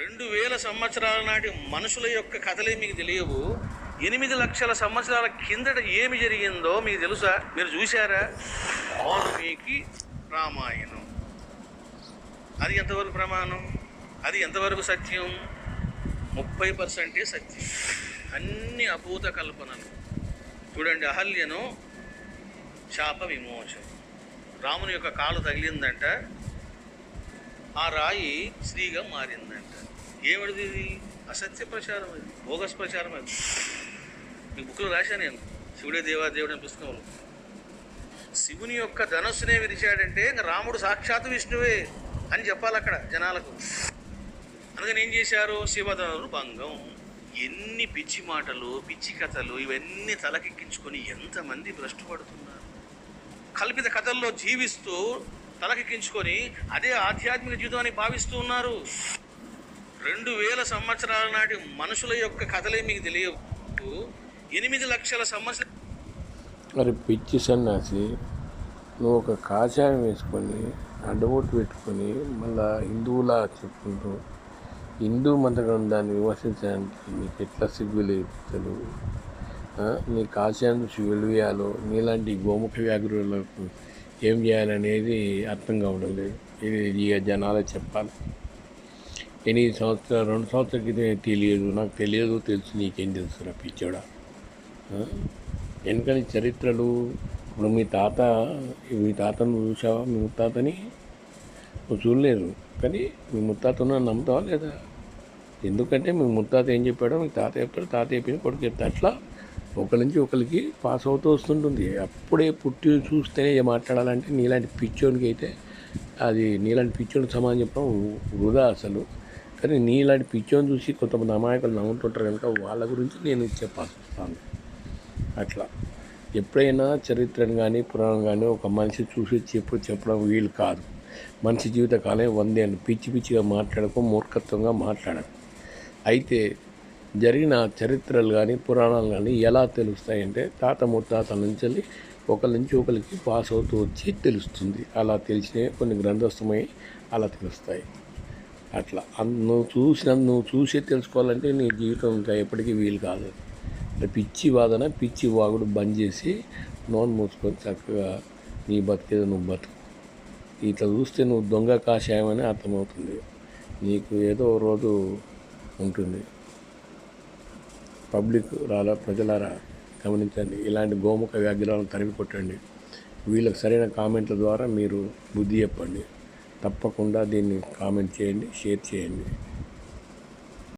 రెండు వేల సంవత్సరాల నాటి మనుషుల యొక్క కథలే మీకు తెలియవు. ఎనిమిది లక్షల సంవత్సరాల కిందట ఏమి జరిగిందో మీకు తెలుసా? మీరు చూశారా? వాల్మీకి రామాయణం. అది ఎంతవరకు ప్రమాణం? అది ఎంతవరకు సత్యం? ముప్పై పర్సెంటే సత్యం. అన్ని అభూత కల్పనలు. చూడండి అహల్యను శాప విమోచనం రాముని యొక్క కాలు తగిలిందంట. ఆ రాయి స్త్రీగా మారిందంట. ఏమిటిది ఇది? అసత్య ప్రచారం అది. బోగస్ ప్రచారం అది. మీ బుక్లో రాశా నేను. శివుడే దేవా దేవుడు అని పుస్తకంలో శివుని యొక్క ధనస్సునే విరిచాడంటే ఇంకా రాముడు సాక్షాత్ విష్ణువే అని చెప్పాలి అక్కడ జనాలకు. అందుకని ఏం చేశారు? శివధనులు భంగం. ఎన్ని పిచ్చి మాటలు పిచ్చి కథలు ఇవన్నీ తలకెక్కించుకొని ఎంతమంది భ్రష్టు పడుతున్నారు కల్పిత కథల్లో జీవిస్తూ తలకెక్కించుకొని అదే ఆధ్యాత్మిక జీవితాన్ని భావిస్తూ ఉన్నారు. రెండు వేల సంవత్సరాల నాటి మనుషుల యొక్క కథలే మీకు తెలియవు ఎనిమిది లక్షల సంవత్సరాలు మరి పిచ్చి సన్నాసి నువ్వు ఒక కాషాయం వేసుకొని అడ్డబొట్టు పెట్టుకొని మళ్ళా హిందువులా చెప్పుకుంటూ హిందూ మత గ్రంథాన్ని విమర్శించడానికి నీకు ఎట్లా సిగ్గు లేదు నీ కాషాయం చూసి వెలువేయాలో నీలాంటి గోముఖ వ్యాఘ్రులకు ఏం చేయాలనేది అర్థం కావడం లేదు. ఇది ఇక జనాలే చెప్పాలి. ఎనిమిది సంవత్సరాలు రెండు సంవత్సరాల క్రితం తెలియదు. నాకు తెలియదు తెలుసు నీకేం తెలుసు పిచ్చోడా? ఆ? వెనకని చరిత్రలు? ఇప్పుడు మీ తాత మీ తాతను చూసావా? మీ ముత్తాతని? నువ్వు చూడలేదు. కానీ మీ ముత్తాతను నమ్ముతావా లేదా? ఎందుకంటే మీ ముత్తాత ఏం చెప్పాడో మీ తాత చెప్తాడు తాత చెప్పిన కొడుకు చెప్తాడు. అట్లా ఒకరి నుంచి ఒకరికి పాస్ అవుతూ వస్తుంటుంది. అప్పుడే పుట్టి చూస్తేనే మాట్లాడాలంటే నీలాంటి పిచ్చోనికి అయితే అది నీలాంటి పిచ్చోనికి సమానం చెప్పడం వృధా అసలు. కానీ నీలాంటి పిచ్చోని చూసి కొంతమంది అమాయకులు నమ్ముతుంటారు కనుక వాళ్ళ గురించి నేను చెప్పాల్సి వస్తాను అట్లా. ఎప్పుడైనా చరిత్రను కానీ పురాణం కానీ ఒక మనిషి చూసి చెప్పు చెప్పడం వీలు కాదు. మనిషి జీవితకాలం వందేళ్ళు పిచ్చి పిచ్చిగా మాట్లాడకు మూర్ఖత్వంగా మాట్లాడకు. అయితే జరిగిన చరిత్రలు కానీ పురాణాలు కానీ ఎలా తెలుస్తాయంటే తాత ముత్తాత నుంచి వెళ్ళి ఒకరి నుంచి ఒకరికి పాస్ అవుతూ వచ్చి తెలుస్తుంది. అలా తెలిసినవి కొన్ని గ్రంథస్థమై అలా తెలుస్తాయి. అట్లా. నువ్వు చూసిన నువ్వు చూసి తెలుసుకోవాలంటే నీ జీవితం ఇంకా ఎప్పటికీ వీలు కాదు. పిచ్చి వాదన పిచ్చి వాగుడు బంద్ చేసి నోన్ మూసుకొని చక్కగా నీ బతికేదో నువ్వు బతుకు. ఇట్లా చూస్తే నువ్వు దొంగ కాషాయం అని అర్థమవుతుంది. నీకు ఏదో రోజు ఉంటుంది. పబ్లిక్ రాలా ప్రజలారా గమనించండి. ఇలాంటి గోముఖ వ్యాఘ్రాలను తరిమి కొట్టండి. వీళ్ళకి సరైన కామెంట్ల ద్వారా మీరు బుద్ధి చెప్పండి. తప్పకుండా దీన్ని కామెంట్ చేయండి షేర్ చేయండి.